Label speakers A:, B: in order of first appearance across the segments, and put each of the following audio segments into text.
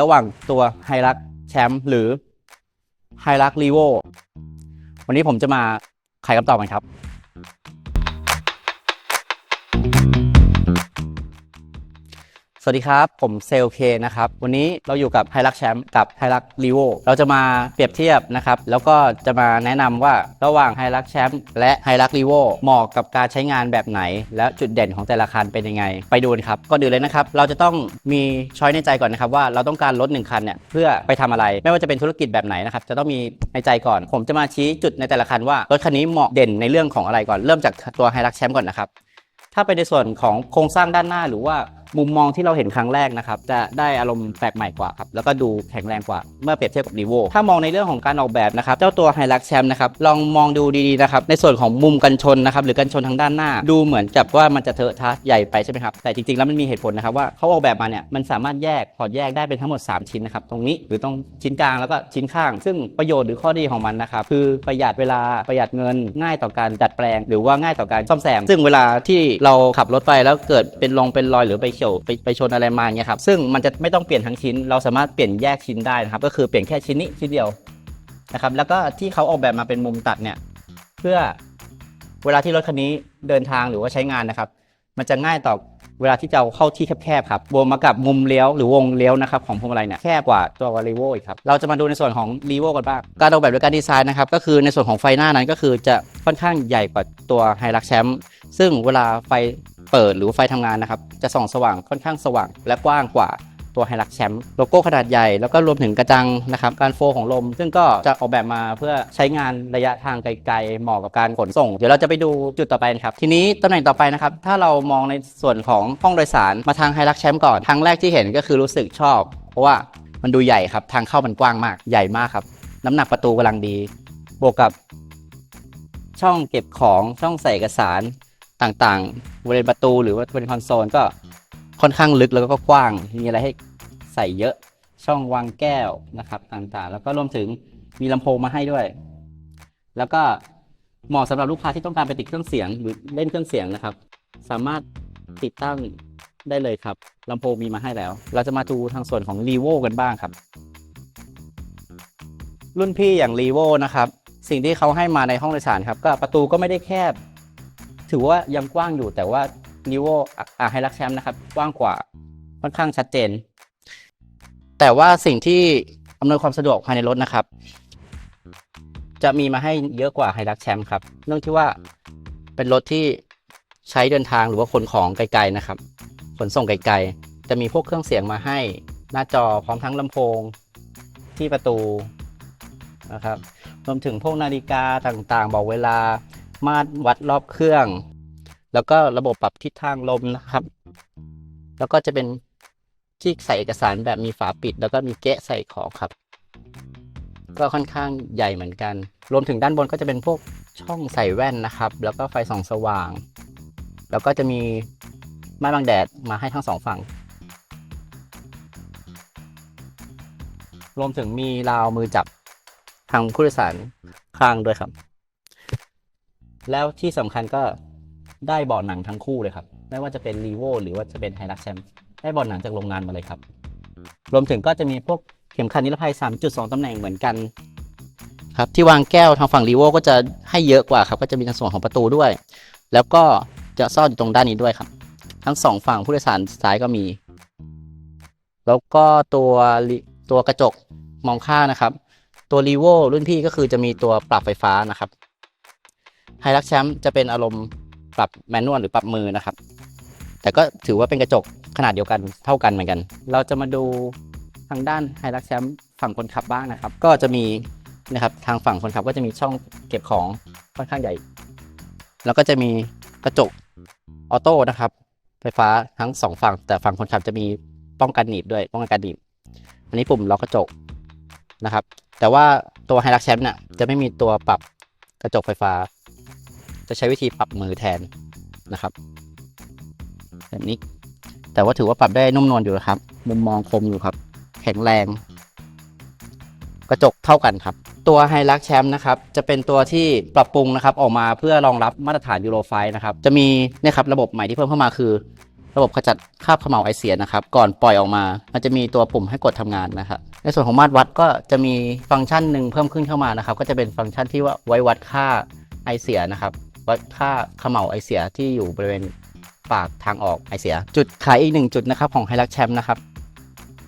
A: ระหว่างตัวไฮรักแชมป์หรือไฮรักรีโววันนี้ผมจะมาไขคำตอบกันครับ สวัสดีครับ ผมเซลเคนะครับ วันนี้เราอยู่กับไฮรักแชมป์กับไฮรักรีโวเราจะมาเปรียบเทียบนะครับ แล้วก็จะมาแนะนำว่าระหว่างไฮรักแชมป์และไฮรักรีโวเหมาะกับการใช้งานแบบไหน และจุดเด่นของแต่ละคันเป็นยังไง ไปดูนครับก่อนอื่นเลยนะครับ เราจะต้องมีช้อยในใจก่อนนะครับ ว่าเราต้องการรถหนึ่งคันเนี่ยเพื่อไปทำอะไร ไม่ว่าจะเป็นธุรกิจแบบไหนนะครับจะต้องมีในใจก่อน ผมจะมาชี้จุดในแต่ละคันว่ารถคันนี้เหมาะเด่นในเรื่องของอะไรก่อนเริ่มจากตัวไฮรักแชมป์ก่อนนะครับถ้าไปในส่วนของโครงสร้างด้านหน้าหรือว่า มุมมองที่เราเห็นครั้งแรกนะครับจะได้อารมณ์แปลกใหม่กว่าครับแล้วก็ดูแข็งแรงกว่าเมื่อเปรียบเทียบกับรีโวถ้ามองในเรื่องของการออกแบบนะครับเจ้าตัวไฮลักแชมป์นะครับลองมองดูดีๆนะครับในส่วนของมุมกันชนนะครับหรือกันชนทางด้านหน้า ดูเหมือนกับว่ามันจะเทอะทะใหญ่ไปใช่ไหมครับแต่จริงๆแล้วมันมีเหตุผลนะครับว่าเขาออกแบบมาเนี่ยมันสามารถแยกพอแยกได้เป็นทั้งหมด 3 ชิ้นนะครับตรงนี้หรือตรงชิ้นกลางแล้วก็ชิ้นข้าง ซึ่งประโยชน์หรือข้อดีของมันนะครับคือประหยัดเวลาประหยัดเงินง่ายต่อการดัดแปลง หรือว่าง่ายต่อการซ่อมแซมซึ่งเวลาที่เราขับรถไปแล้วเกิดเป็นรองเป็นรอยหรือไปเฉียวไปไปชนอะไรมาอย่างเงี้ยครับซึ่งมันจะไม่ต้องเปลี่ยนทั้งชิ้น เราสามารถเปลี่ยนแยกชิ้นได้นะครับก็คือเปลี่ยนแค่ชิ้นนี้ชิ้นเดียวนะครับแล้วก็ที่เขาออกแบบมาเป็นมุมตัดเนี่ยเพื่อเวลาที่รถคันนี้เดินทางหรือว่าใช้งานนะครับ มันจะง่ายต่อเวลาที่จะเอาเข้าที่แคบๆครับบวกมากับมุมเลี้ยวหรือวงเลี้ยวนะครับของพวงมาลัยเนี่ยแคบกว่าตัวรีโวอีกครับ เราจะมาดูในส่วนของรีโวกันบ้าง การออกแบบโดยการดีไซน์นะครับก็คือในส่วนของไฟหน้านั้นก็คือจะค่อนข้างใหญ่กว่าตัวไฮรักแชมป์ซึ่งเวลาไฟ เปิดหรือไฟทำงานนะครับ จะส่องสว่างค่อนข้างสว่างและกว้างกว่าตัวไฮรักแชมป์โลโก้ขนาดใหญ่ แล้วก็รวมถึงกระจังนะครับ การโฟของลม ซึ่งก็จะออกแบบมาเพื่อใช้งานระยะทางไกลๆ เหมาะกับการขนส่ง เดี๋ยวเราจะไปดูจุดต่อไปนะครับ ทีนี้ตำแหน่งต่อไปนะครับ ถ้าเรามองในส่วนของห้องโดยสารมาทางไฮรักแชมป์ก่อน ครั้งแรกที่เห็นก็คือรู้สึกชอบ เพราะว่ามันดูใหญ่ครับ ทางเข้ามันกว้างมาก ใหญ่มากครับ น้ำหนักประตูกำลังดี บวกกับ ช่องเก็บของ ช่องใส่เอกสาร ต่างๆบริเวณประตูหรือว่าบริเวณคอนโซลก็ค่อนข้างลึกแล้วก็กว้าง มีอะไรให้ใส่เยอะช่องวางแก้วนะครับต่างๆ แล้วก็รวมถึงมีลำโพงมาให้ด้วย แล้วก็เหมาะสำหรับลูกค้าที่ต้องการไปติดเครื่องเสียงหรือเล่นเครื่องเสียงนะครับ สามารถติดตั้งได้เลยครับลำโพงมีมาให้แล้ว เราจะมาดูทางส่วนของ r ีโวกันบ้างครับ รุ่นพี่อย่าง r ีโวนะครับ สิ่งที่เขาให้มาในห้องโดยสารครับ ก็ประตูก็ไม่ได้แคบ ถือว่ายังกว้างอยู่แต่ว่า r ีโวอะให้รักแชมป์นะครับกว้างกว่าค่อนข้างชัดเจน แต่ว่าสิ่งที่อำนวยความสะดวกภายในรถนะครับ จะมีมาให้เยอะกว่าไฮรักแชมป์ครับ เนื่องที่ว่าเป็นรถที่ใช้เดินทางหรือว่าขนของไกลๆนะครับ ขนส่งไกลๆ จะมีพวกเครื่องเสียงมาให้หน้าจอพร้อมทั้งลำโพงที่ประตูนะครับรวมถึงพวกนาฬิกาต่างๆ บอกเวลา มาตรวัดรอบเครื่อง แล้วก็ระบบปรับทิศทางลมนะครับ แล้วก็จะเป็นที่ใส่เอกสารแบบมีฝาปิด แล้วก็มีเกะใส่ของครับ ก็ค่อนข้างใหญ่เหมือนกัน รวมถึงด้านบนก็จะเป็นพวกช่องใส่แว่นนะครับ แล้วก็ไฟส่องสว่าง แล้วก็จะมีไม้บังแดดมาให้ทั้งสองฝั่ง รวมถึงมีราวมือจับทางผู้โดยสารข้างด้วยครับ แล้วที่สำคัญก็ได้เบาะหนังทั้งคู่เลยครับ ไม่ว่าจะเป็นรีโวหรือว่าจะเป็นไฮรักแชมได้เบาะหนังจากโรงงานมาเลยครับ รวมถึงก็จะมีพวกเข็มขัดนิรภัย 3.2 ตำแหน่งเหมือนกันครับที่วางแก้วทางฝั่งรีโวก็จะให้เยอะกว่าครับ ก็จะมีในส่วนของประตูด้วย แล้วก็จะซ่อนอยู่ตรงด้านนี้ด้วยครับ ทั้งสองฝั่งผู้โดยสารซ้ายก็มี แล้วก็ตัวตัวกระจกมองข้างนะครับ ตัวรีโวรุ่นพี่ก็คือจะมีตัวปรับไฟฟ้านะครับ ไฮรักแชมป์จะเป็นอารมณ์ปรับแมนนวลหรือปรับมือนะครับ แต่ก็ถือว่าเป็นกระจกขนาดเดียวกันเท่ากันเหมือนกัน เราจะมาดูทางด้านไฮรักแชมป์ฝั่งคนขับบ้างนะครับ ก็จะมีนะครับทางฝั่งคนขับก็จะมีช่องเก็บของค่อนข้างใหญ่ แล้วก็จะมีกระจกออโต้นะครับ ไฟฟ้าทั้งสองฝั่ง แต่ฝั่งคนขับจะมีป้องกันหนีบด้วยป้องกันการหนีบ อันนี้ปุ่มล็อกกระจกนะครับ แต่ว่าตัวไฮรักแชมป์เนี่ยจะไม่มีตัวปรับกระจกไฟฟ้า จะใช้วิธีปรับมือแทนนะครับแบบนี้ แต่ว่าถือว่าปรับได้นุ่มนวลอยู่นะครับ มุมมองคมอยู่ครับ แข็งแรง กระจกเท่ากันครับ ตัวไฮรักแชมป์นะครับ จะเป็นตัวที่ปรับปรุงนะครับ ออกมาเพื่อรองรับมาตรฐานยูโรไฟนะครับ จะมีเนะครับระบบใหม่ที่เพิ่มเข้ามาคือ ระบบขจัดคราบขม่าวไอเสียนะครับ ก่อนปล่อยออกมา มันจะมีตัวปุ่มให้กดทำงานนะครับ ในส่วนของมาตรวัดก็จะมีฟังก์ชันหนึ่งเพิ่มขึ้นเข้ามานะครับ ก็จะเป็นฟังก์ชันที่ว่าไว้วัดค่าไอเสียนะครับ วัดค่าเขม่าไอเสียที่อยู่บริเวณปากทางออกไอเสีย จุดขายอีกหนึ่งจุดนะครับของไฮรักแชมป์นะครับ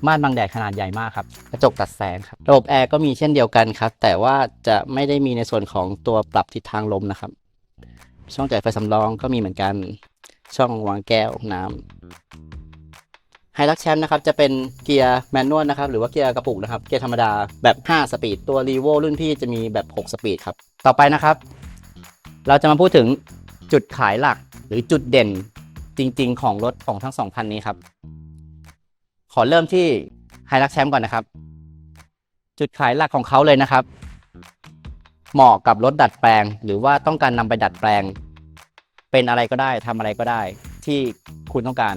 A: ม่านบังแดดขนาดใหญ่มากครับกระจกตัดแสงครับระบบแอร์ก็มีเช่นเดียวกันครับ แต่ว่าจะไม่ได้มีในส่วนของตัวปรับทิศทางลมนะครับ ช่องจ่ายไฟสำรองก็มีเหมือนกัน ช่องวางแก้วน้ำไฮรักแชมป์นะครับจะเป็นเกียร์แมนนวลนะครับหรือว่าเกียร์กระปุกนะครับเกียร์ธรรมดาแบบ 5 สปีดตัวรีโวรุ่นพี่จะมีแบบ 6 สปีดครับต่อไปนะครับ เราจะมาพูดถึงจุดขายหลักหรือจุดเด่นจริง ๆ ของรถของทั้งสองคันนี้ครับ ขอเริ่มที่ไฮรักแชมป์ก่อนนะครับ จุดขายหลักของเขาเลยนะครับ เหมาะกับรถดัดแปลง หรือว่าต้องการนำไปดัดแปลง เป็นอะไรก็ได้ทำอะไรก็ได้ ที่คุณต้องการ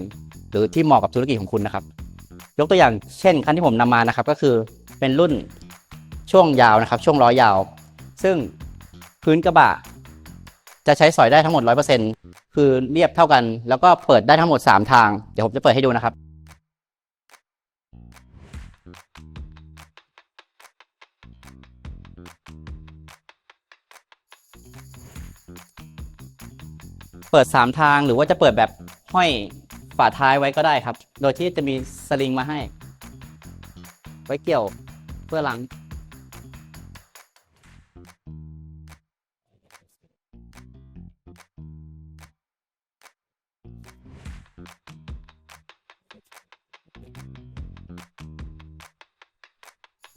A: หรือที่เหมาะกับธุรกิจของคุณนะครับ ยกตัวอย่างเช่นคันที่ผมนำมานะครับ ก็คือเป็นรุ่นช่วงยาวนะครับ ช่วงล้อยาว ซึ่งพื้นกระบะ จะใช้สอยได้ทั้งหมด 100%คือเรียบเท่ากัน แล้วก็เปิดได้ทั้งหมด 3 ทาง เดี๋ยวผมจะเปิดให้ดูนะครับ เปิด 3 ทางหรือว่าจะเปิดแบบห้อยฝาท้ายไว้ก็ได้ครับ โดยที่จะมีสลิงมาให้ ไว้เกี่ยวเพื่อหลัง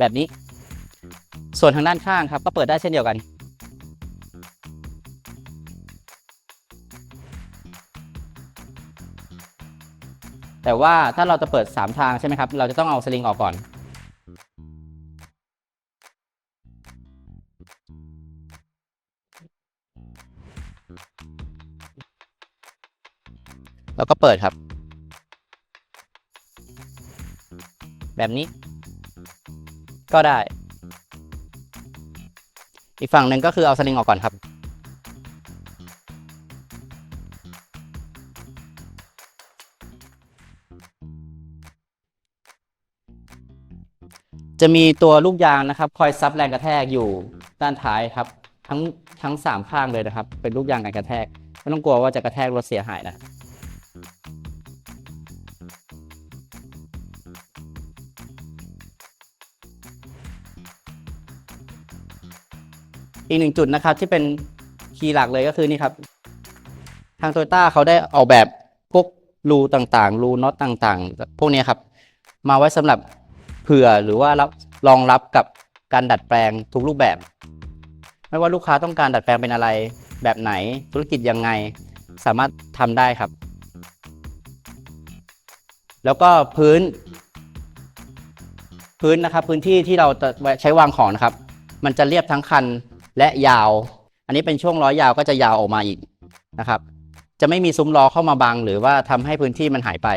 A: แบบนี้ ส่วนทางด้านข้างครับ ก็เปิดได้เช่นเดียวกัน แต่ว่าถ้าเราจะเปิด 3 ทางใช่ไหมครับ เราจะต้องเอาสลิงออกก่อน แล้วก็เปิดครับ แบบนี้ ก็ได้ อีกฝั่งหนึ่งก็คือเอาสลิงออกก่อนครับ จะมีตัวลูกยางนะครับ คอยซับแรงกระแทกอยู่ด้านท้ายครับ ทั้งทั้งสามข้างเลยนะครับ เป็นลูกยางกันกระแทก ไม่ต้องกลัวว่าจะกระแทกรถเสียหายนะ อีกหนึ่งจุดนะครับที่เป็นคีย์หลักเลยก็คือนี่ครับ ทางโตโยต้าเขาได้ออกแบบพวกรูต่างๆรูน็อตต่างๆ พวกนี้ครับ มาไว้สำหรับเผื่อหรือว่ารับรองรับกับการดัดแปลงทุกรูปแบบ ไม่ว่าลูกค้าต้องการดัดแปลงเป็นอะไร แบบไหนธุรกิจยังไง สามารถทำได้ครับ แล้วก็พื้น พื้นนะครับ พื้นที่ที่เราจะใช้วางของนะครับ มันจะเรียบทั้งคัน และยาว อันนี้เป็นช่วงล้อยาวก็จะยาวออกมาอีกนะครับ จะไม่มีซุ้มล้อเข้ามาบัง หรือว่าทำให้พื้นที่มันหายไป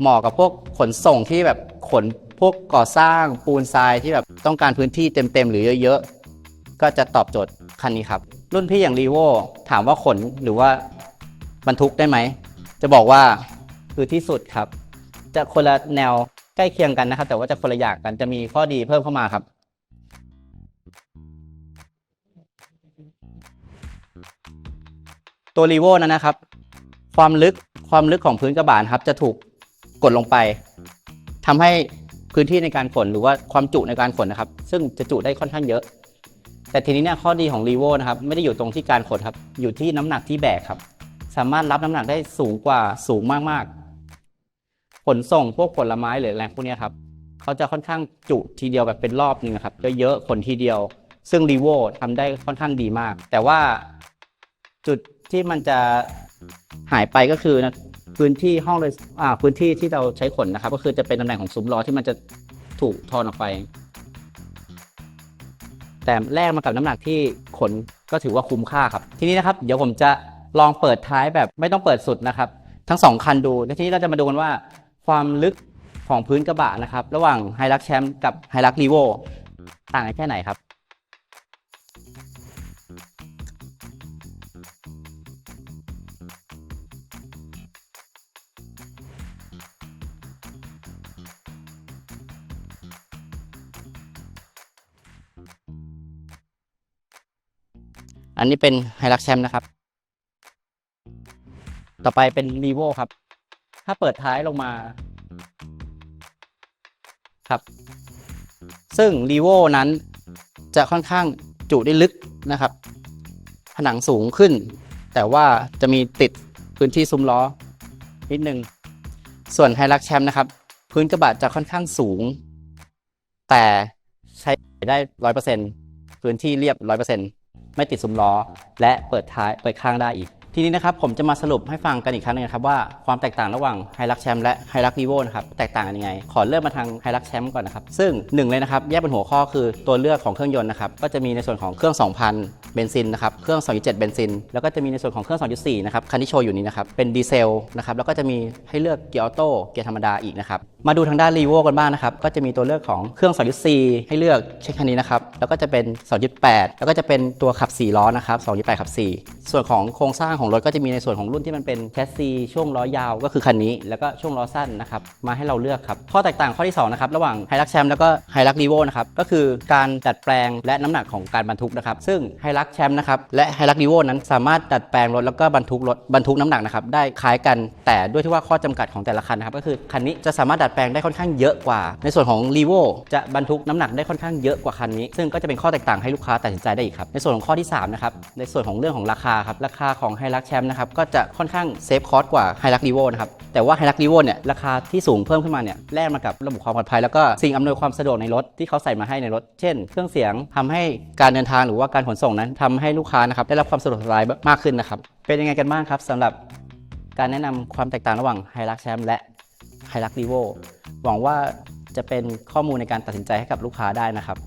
A: เหมาะกับพวกขนส่งที่แบบขนพวกก่อสร้างปูนทรายที่แบบต้องการพื้นที่เต็มๆหรือเยอะๆ ก็จะตอบโจทย์คันนี้ครับ รุ่นพี่อย่างรีโวถามว่าขนหรือว่าบรรทุกได้ไหม จะบอกว่าคือที่สุดครับ จะคนละแนวใกล้เคียงกันนะครับ แต่ว่าจะคนละอย่างกันจะมีข้อดีเพิ่มเข้ามาครับ ตัวรีโวนั้นนะครับ ความลึกความลึกของพื้นกระบะนะครับ จะถูกกดลงไปทำให้พื้นที่ในการขนหรือว่าความจุในการขนนะครับ ซึ่งจะจุได้ค่อนข้างเยอะ แต่ทีนี้เนี่ยข้อดีของรีโวนะครับไม่ได้อยู่ตรงที่การขนครับ อยู่ที่น้ำหนักที่แบกครับ สามารถรับน้ำหนักได้สูงกว่าสูงมากๆ ขนส่งพวกผลไม้หรืออะไรพวกนี้ครับเขาจะค่อนข้างจุทีเดียวแบบเป็นรอบหนึงครับเยอะๆขนทีเดียว ซึ่งรีโวทำได้ค่อนข้างดีมาก แต่ว่าจุด ที่มันจะหายไปก็คือนะพื้นที่ห้องเลยอ่าพื้นที่ที่เราใช้ขนนะครับ ก็คือจะเป็นตำแหน่งของซุ้มล้อที่มันจะถูกทอนออกไป แต่แลกมากับน้ำหนักที่ขนก็ถือว่าคุ้มค่าครับ ทีนี้นะครับ เดี๋ยวผมจะลองเปิดท้ายแบบไม่ต้องเปิดสุดนะครับ ทั้งสองคันดูและทีนี้เราจะมาดูกันว่า ความลึกของพื้นกระบะนะครับ ระหว่างไฮรักแชมป์กับไฮรักรีโวต่างกันแค่ไหนครับ อันนี้เป็นไฮรักแชมป์นะครับ ต่อไปเป็นรีโวครับ ถ้าเปิดท้ายลงมา ครับ ซึ่งรีโวนั้นจะค่อนข้างจุได้ลึกนะครับ ผนังสูงขึ้น แต่ว่าจะมีติดพื้นที่ซุ้มล้อ นิดนึง ส่วนไฮรักแชมป์นะครับ พื้นกระบะจะค่อนข้างสูง แต่ใช้ได้ร้อยเปอร์เซ็นพื้นที่เรียบร้อยเปอร์เซ็นต์ ไม่ติดซุ้มล้อ และเปิดท้ายเปิดข้างได้อีก ทีนี้นะครับผมจะมาสรุปให้ฟังกันอีกครั้งหนึงนะครับว่าความแตกต่างระหว่างไฮรักแชมป์และไฮรัก e ีโวนะครับแตกต่างกันยังไง ขอเริ่มมาทางไฮรักแชมป์ก่อนนะครับ ซึ่งหนึ่งเลยนะครับแยกเป็นหัวข้อคือตัวเลือกของเครื่องยนต์นะครับก็จะมีในส่วนของเครื่อง 2,000 เบนซินนะครับเครื่อง 2.7 เบนซิน แล้วก็จะมีในส่วนของเครื่อง 2.4 นะครับคันที่โชว์อยู่นี้นะครับเป็นดีเซลนะครับแล้วก็จะมีให้เลือกเกียร์ออโต้เกียร์ธรรมดาอีกนะครับ มาดูทางด้านรีโวกันบ้างนะครับ ก็จะมีตัวเลือกของเครื่อง2.4ให้เลือกเช่นคันนี้นะครับ แล้วก็จะเป็น2.8แล้วก็จะเป็นตัวขับ 4 ล้อนะครับ2.8ขับ 4 ส่วนของโครงสร้างของรถก็จะมีในส่วนของรุ่นที่มันเป็นแชสซีช่วงล้อยาวก็คือคันนี้ แล้วก็ช่วงล้อสั้นนะครับ มาให้เราเลือกครับ ข้อแตกต่างข้อที่สองนะครับ ระหว่างไฮรักแชมป์แล้วก็ไฮรักรีโวนะครับ ก็คือการดัดแปลงและน้ำหนักของการบรรทุกนะครับ ซึ่งไฮรักแชมป์นะครับ และไฮรักรีโวนั้นสามารถดัดแปลงรถแล้วก็บรรทุกรถบรรทุกน้ำหนักนะครับ ได้คล้ายกัน แต่ด้วยที่ว่าข้อจำกัดของแต่ละคันนะครับ ก็คือคันนี้จะสามารถดัดแปลงได้ค่อนข้างเยอะกว่า ในส่วนของรีโวจะบรรทุกน้ำหนักได้ค่อนข้างเยอะกว่าคันนี้ ซึ่งก็จะเป็นข้อแตกต่างให้ลูกค้าตัดสินใจได้อีกครับในส่วนของข้อที่สามนะครับในส่วนของเรื่องของราคาครับราคาของไฮรักแชมป์นะครับก็จะค่อนข้างเซฟคอสกว่าไฮรักรีโวนะครับแต่ว่าไฮรักรีโวเนี่ยราคาที่สูงเพิ่มขึ้นมาเนี่ยแลกมากับระบบความปลอดภัยแล้วก็สิ่งอำนวยความสะดวกในรถที่เขาใส่มาให้ในรถ เช่น เครื่องเสียงทำให้การเดินทางหรือว่าการขนส่งนั้นทำให้ลูกค้านะครับได้รับความสะดวกสบายมากขึ้นนะครับเป็นยังไงกันบ้างครับสำหรับการแนะนำความแตกต่างระหว่างไฮรักแชมป์และ ไฮรักรีโวหวังว่าจะเป็นข้อมูลในการตัดสินใจให้กับลูกค้าได้นะครับ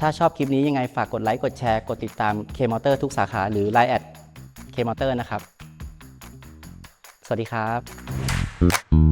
A: ถ้าชอบคลิปนี้ยังไงฝากกดไลค์ กดแชร์ กดติดตาม K-Motor ทุกสาขาหรือ Line แอด K-Motor นะครับ สวัสดีครับ